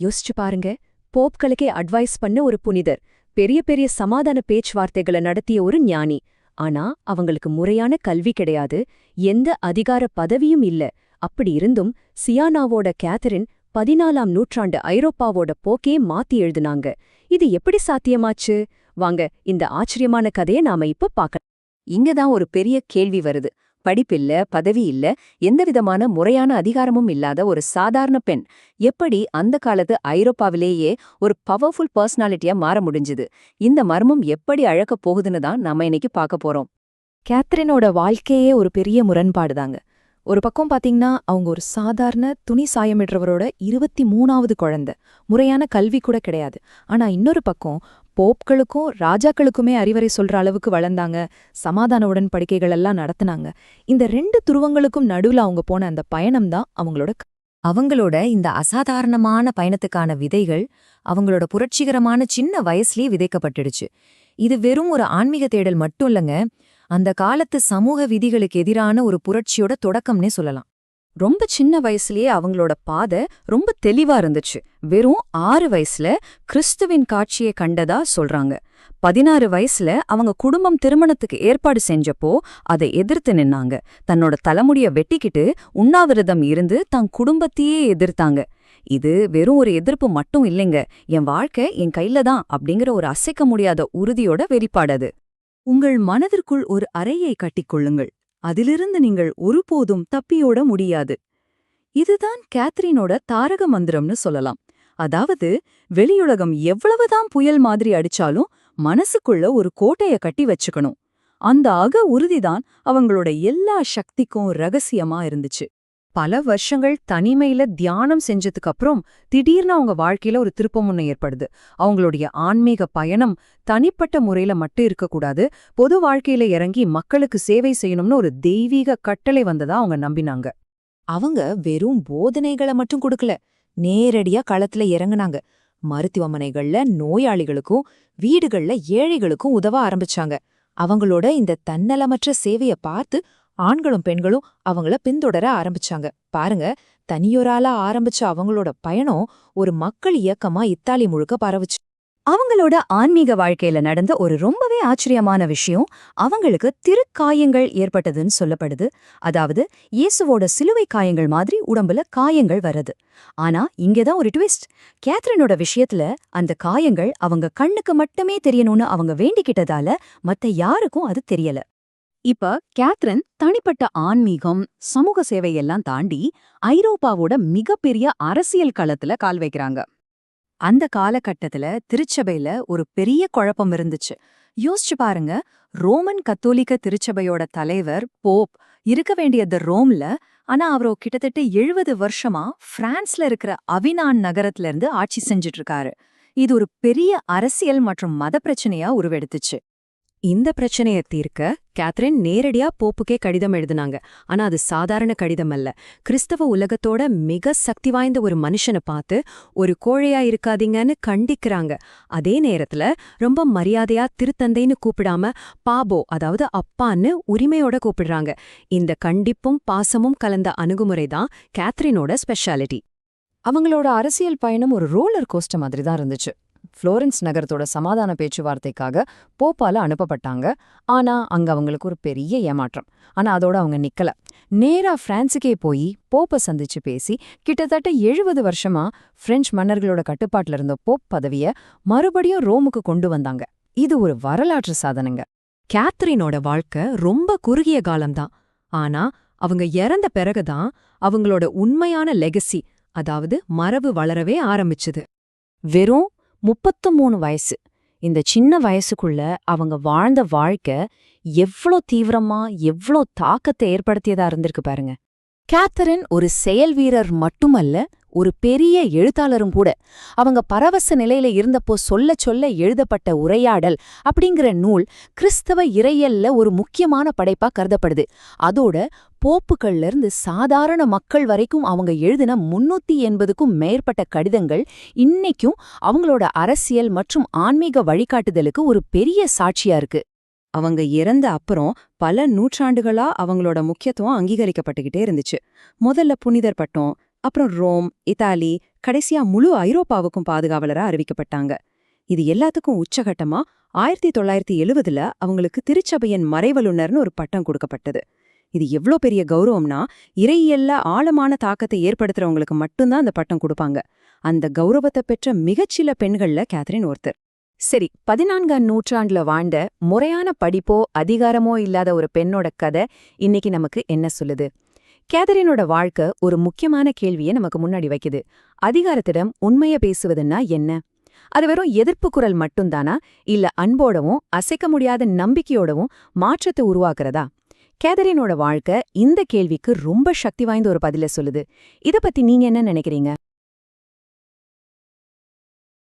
யோசிச்சு பாருங்க. போப்களுக்கே அட்வைஸ் பண்ண ஒரு புனிதர். பெரிய பெரிய சமாதான பேச்சுவார்த்தைகளை நடத்திய ஒரு ஞானி. ஆனா அவங்களுக்கு முறையான கல்வி கிடையாது. எந்த அதிகார பதவியும் இல்ல. அப்படி இருந்தும் சியானாவோட கேத்தரின் பதினாலாம் நூற்றாண்டு ஐரோப்பாவோட போக்கே மாத்தி எழுதுனாங்க. இது எப்படி சாத்தியமாச்சு? வாங்க இந்த ஆச்சரியமான கதையை நாம இப்ப பார்க்க இங்கதான் ஒரு பெரிய கேள்வி வருது. படிப்பில்ல பதவி இல்ல எந்தவிதமான முறையான அதிகாரமும் இல்லாத ஒரு சாதாரண பெண். எப்படி அந்த காலத்து ஐரோப்பாவிலேயே ஒரு பவர்ஃபுல் பர்சனாலிட்டியா மாற முடிஞ்சுது? இந்த மர்மம் எப்படி அழக்கப் போகுதுன்னு தான் நாம இன்னைக்கு பார்க்க போறோம். கேத்ரினோட வாழ்க்கையே ஒரு பெரிய முரண்பாடுதாங்க ஒரு பக்கம் பாத்தீங்கன்னா அவங்க ஒரு சாதாரண துணி சாயமிடுறவரோட இருபத்தி மூணாவது குழந்தை. முறையான கல்வி கூட கிடையாது. ஆனா இன்னொரு பக்கம் போப்களுக்கும் ராஜாக்களுக்குமே அறிவுரை சொல்ற அளவுக்கு வளர்ந்தாங்க. சமாதான உடன்படிக்கைகள் எல்லாம் நடத்துனாங்க. இந்த ரெண்டு துருவங்களுக்கும் நடுவுல அவங்க போன அந்த பயணம் தான் அவங்களோட அவங்களோட இந்த அசாதாரணமான பயணத்துக்கான விதைகள் அவங்களோட புரட்சிகரமான சின்ன வயசுலயே விதைக்கப்பட்டுடுச்சு. இது வெறும் ஒரு ஆன்மீக தேடல் மட்டும் இல்லங்க. அந்த காலத்து சமூக விதிகளுக்கு எதிரான ஒரு புரட்சியோட தொடக்கம்னே சொல்லலாம். ரொம்ப சின்ன வயசுலயே அவங்களோட பாதை ரொம்ப தெளிவா இருந்துச்சு. வெறும் ஆறு வயசுல கிறிஸ்துவின் காட்சியை கண்டதா சொல்றாங்க. பதினாறு வயசுல அவங்க குடும்பம் திருமணத்துக்கு ஏற்பாடு செஞ்சப்போ அதை எதிர்த்து நின்னாங்க. தன்னோட தலைமுடிய வெட்டிக்கிட்டு உண்ணாவிரதம் இருந்து தன் குடும்பத்தையே எதிர்த்தாங்க. இது வெறும் ஒரு எதிர்ப்பு மட்டும் இல்லைங்க. என் வாழ்க்கை என் கையில தான் அப்படிங்கிற ஒரு அசைக்க முடியாத உறுதியோட வெளிப்பாடு அது. உங்கள் மனதிற்குள் ஒரு அறையை கட்டிக்கொள்ளுங்கள். அதிலிருந்து நீங்கள் ஒருபோதும் தப்பியோட முடியாது. இதுதான் கேத்ரினோட தாரக மந்திரம்னு சொல்லலாம். அதாவது வெளியுலகம் எவ்வளவுதான் புயல் மாதிரி அடிச்சாலும் மனசுக்குள்ள ஒரு கோட்டைய கட்டி வச்சுக்கணும். அந்த அக உறுதிதான் அவங்களோட எல்லா சக்திக்கும் ரகசியமா இருந்துச்சு. பல வருஷங்கள் தனிமையில தியானம் செஞ்சதுக்கு அப்புறம் திடீர்னு அவங்க வாழ்க்கையில ஒரு திருப்பமுனை ஏற்படுது. அவங்களுடைய ஆன்மீக பயணம் தனிப்பட்ட முறையில மட்டும் இருக்கக்கூடாது பொது வாழ்க்கையில இறங்கி மக்களுக்கு சேவை செய்யணும்னு ஒரு தெய்வீக கட்டளை வந்ததா அவங்க நம்பினாங்க. அவங்க வெறும் போதனைகளை மட்டும் கொடுக்கல. நேரடியா களத்துல இறங்குனாங்க. மருத்துவமனைகள்ல நோயாளிகளுக்கும் வீடுகள்ல ஏழைகளுக்கும் உதவ ஆரம்பிச்சாங்க. அவங்களோட இந்த தன்னலமற்ற சேவைய பார்த்து ஆண்களும் பெண்களும் அவங்கள பின்தொடர ஆரம்பிச்சாங்க. பாருங்க தனியொராளா ஆரம்பிச்ச அவங்களோட பயணம் ஒரு மக்கள் இயக்கமா இத்தாலி முழுக்க பரவுச்சு. அவங்களோட ஆன்மீக வாழ்க்கையில நடந்த ஒரு ரொம்பவே ஆச்சரியமான விஷயம் அவங்களுக்கு திருக்காயங்கள் ஏற்பட்டதுன்னு சொல்லப்படுது. அதாவது இயேசுவோட சிலுவை காயங்கள் மாதிரி உடம்புல காயங்கள் வருது ஆனா இங்கதான் ஒரு ட்விஸ்ட் கேத்ரினோட விஷயத்துல அந்த காயங்கள் அவங்க கண்ணுக்கு மட்டுமே தெரியணும்னு அவங்க வேண்டிக்கிட்டதால மத்த யாருக்கும் அது தெரியல. இப்ப கேத்ரின் தனிப்பட்ட ஆன்மீகம் சமூக சேவையெல்லாம் தாண்டி ஐரோப்பாவோட மிகப்பெரிய அரசியல் களத்துல கால் வைக்கிறாங்க. அந்த காலகட்டத்துல திருச்சபையில ஒரு பெரிய குழப்பம் இருந்துச்சு. யோசிச்சு பாருங்க ரோமன் கத்தோலிக்க திருச்சபையோட தலைவர் போப் இருக்க வேண்டியது ரோம்ல ஆனா அவரோ கிட்டத்தட்ட எழுபது வருஷமா பிரான்ஸ்ல இருக்கிற அவினான் நகரத்துல இருந்து ஆட்சி செஞ்சுட்டு இருக்காரு. இது ஒரு பெரிய அரசியல் மற்றும் மத பிரச்சனையா உருவெடுத்துச்சு. இந்த பிரச்சனையை தீர்க்க கேத்ரின் நேரடியா போப்புக்கே கடிதம் எழுதினாங்க. ஆனா அது சாதாரண கடிதம் அல்ல. கிறிஸ்தவ உலகத்தோட மிக சக்தி வாய்ந்த ஒரு மனுஷனை பார்த்து ஒரு கோழையா இருக்காதீங்கன்னு கண்டிக்கிறாங்க. அதே நேரத்துல ரொம்ப மரியாதையா திருத்தந்தைன்னு கூப்பிடாம பாபோ அதாவது அப்பான்னு உரிமையோட கூப்பிடுறாங்க. இந்த கண்டிப்பும் பாசமும் கலந்த அணுகுமுறை தான் கேத்ரினோட ஸ்பெஷாலிட்டி அவங்களோட அரசியல் பயணம் ஒரு ரோலர் கோஸ்ட மாதிரி தான் இருந்துச்சு. ஃப்ளோரன்ஸ் நகரத்தோட சமாதான பேச்சுவார்த்தைக்காக போப்பால அனுப்பப்பட்டாங்க. ஆனா அங்க அவங்களுக்கு ஒரு பெரிய ஏமாற்றம். ஆனா அதோட அவங்க நிக்கல. நேரா பிரான்சுக்கே போய் போப்ப சந்திச்சு பேசி கிட்டத்தட்ட எழுபது வருஷமா பிரெஞ்சு மன்னர்களோட கட்டுப்பாட்டுல இருந்த போப் பதவிய மறுபடியும் ரோமுக்கு கொண்டு வந்தாங்க. இது ஒரு வரலாற்று சாதனைங்க. கேத்ரினோட வாழ்க்கை ரொம்ப குறுகிய காலம்தான். ஆனா அவங்க இறந்த பிறகுதான் அவங்களோட உண்மையான லெகசி அதாவது மரபு வளரவே ஆரம்பிச்சுது. வெறும் முப்பத்து மூணு வயசு. இந்த சின்ன வயசுக்குள்ள அவங்க வாழ்ந்த வாழ்க்கை எவ்ளோ தீவிரமா எவ்ளோ தாக்கத்தை ஏற்படுத்தியதா இருந்திருக்கு பாருங்க. கேத்தரின் ஒரு செயல் வீரர் மட்டுமல்ல ஒரு பெரிய எழுத்தாளரும் கூட. அவங்க பரவச நிலையில இருந்தப்போ சொல்ல சொல்ல எழுதப்பட்ட உரையாடல் அப்படிங்கிற நூல் கிறிஸ்தவ இறையல்ல ஒரு முக்கியமான படைப்பா கருதப்படுது. அதோட போப்புகள்லேருந்து சாதாரண மக்கள் வரைக்கும் அவங்க எழுதின முன்னூத்தி எண்பதுக்கும் மேற்பட்ட கடிதங்கள் இன்னைக்கும் அவங்களோட அரசியல் மற்றும் ஆன்மீக வழிகாட்டுதலுக்கு ஒரு பெரிய சாட்சியா இருக்கு. அவங்க இறந்த அப்புறம் பல நூற்றாண்டுகளா அவங்களோட முக்கியத்துவம் அங்கீகரிக்கப்பட்டுக்கிட்டே இருந்துச்சு. முதல்ல புனிதர் பட்டம் அப்புறம் ரோம் இத்தாலி கடைசியா முழு ஐரோப்பாவுக்கும் பாதுகாவலரா அறிவிக்கப்பட்டாங்க. இது எல்லாத்துக்கும் உச்சகட்டமா ஆயிரத்தி தொள்ளாயிரத்தி எழுவதுல அவங்களுக்கு திருச்சபையின் மறைவலுநர்னு ஒரு பட்டம் கொடுக்கப்பட்டது. இது எவ்ளோ பெரிய கௌரவம்னா இறையியல்ல ஆழமான தாக்கத்தை ஏற்படுத்துறவங்களுக்கு மட்டும்தான் அந்த பட்டம் கொடுப்பாங்க. அந்த கௌரவத்தை பெற்ற மிகச்சில பெண்கள்ல கேத்ரின் ஒருத்தர். சரி பதினான்காம் நூற்றாண்டுல வாழ்ந்த முறையான படிப்போ அதிகாரமோ இல்லாத ஒரு பெண்ணோட கதை இன்னைக்கு நமக்கு என்ன சொல்லுது? கேதரினோட வாழ்க்கை ஒரு முக்கியமான கேள்வியை நமக்கு முன்னாடி வைக்குது. அதிகாரத்திடம் உண்மைய பேசுவதுன்னா என்ன? அது வெறும் எதிர்ப்பு குரல் மட்டும்தானா? இல்ல அன்போடவும் அசைக்க முடியாத நம்பிக்கையோடவும் மாற்றத்தை உருவாக்குறதா? கேதரினோட வாழ்க்கை இந்த கேள்விக்கு ரொம்ப சக்தி வாய்ந்த ஒரு பதில சொல்லுது. இத பத்தி நீங்க என்ன நினைக்கிறீங்க?